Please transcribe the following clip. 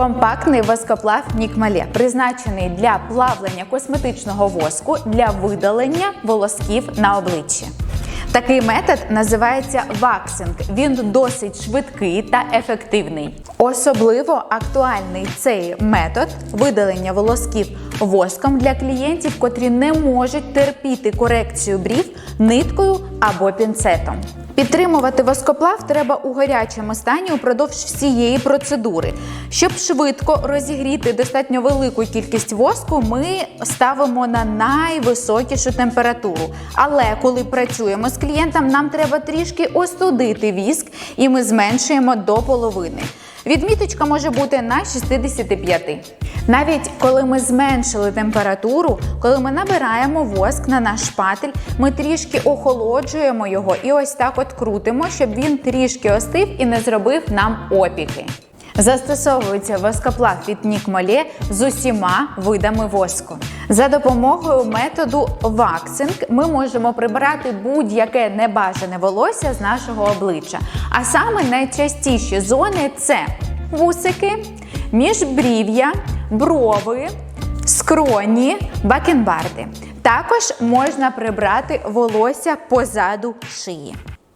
Компактний воскоплав Нікмале призначений для плавлення косметичного воску для видалення волосків на обличчі. Такий метод називається ваксинг. Він досить швидкий та ефективний. Особливо актуальний цей метод видалення волосків воском для клієнтів, котрі не можуть терпіти корекцію брів ниткою або пінцетом. Підтримувати воскоплав треба у гарячому стані упродовж всієї процедури. Щоб швидко розігріти достатньо велику кількість воску, ми ставимо на найвисокішу температуру. Але коли працюємо з клієнтом, нам треба трішки остудити віск, і ми зменшуємо до половини. Відміточка може бути на 65. Навіть коли ми зменшили температуру, коли ми набираємо воск на наш шпатель, ми трішки охолоджуємо його і ось так от крутимо, щоб він трішки остив і не зробив нам опіки. Застосовується воскоплав від Нікмолє з усіма видами воску. За допомогою методу ваксинг ми можемо прибирати будь-яке небажане волосся з нашого обличчя. А саме найчастіші зони це вусики, міжбрів'я, брови, скроні, бакенбарди. Також можна прибрати волосся позаду шиї.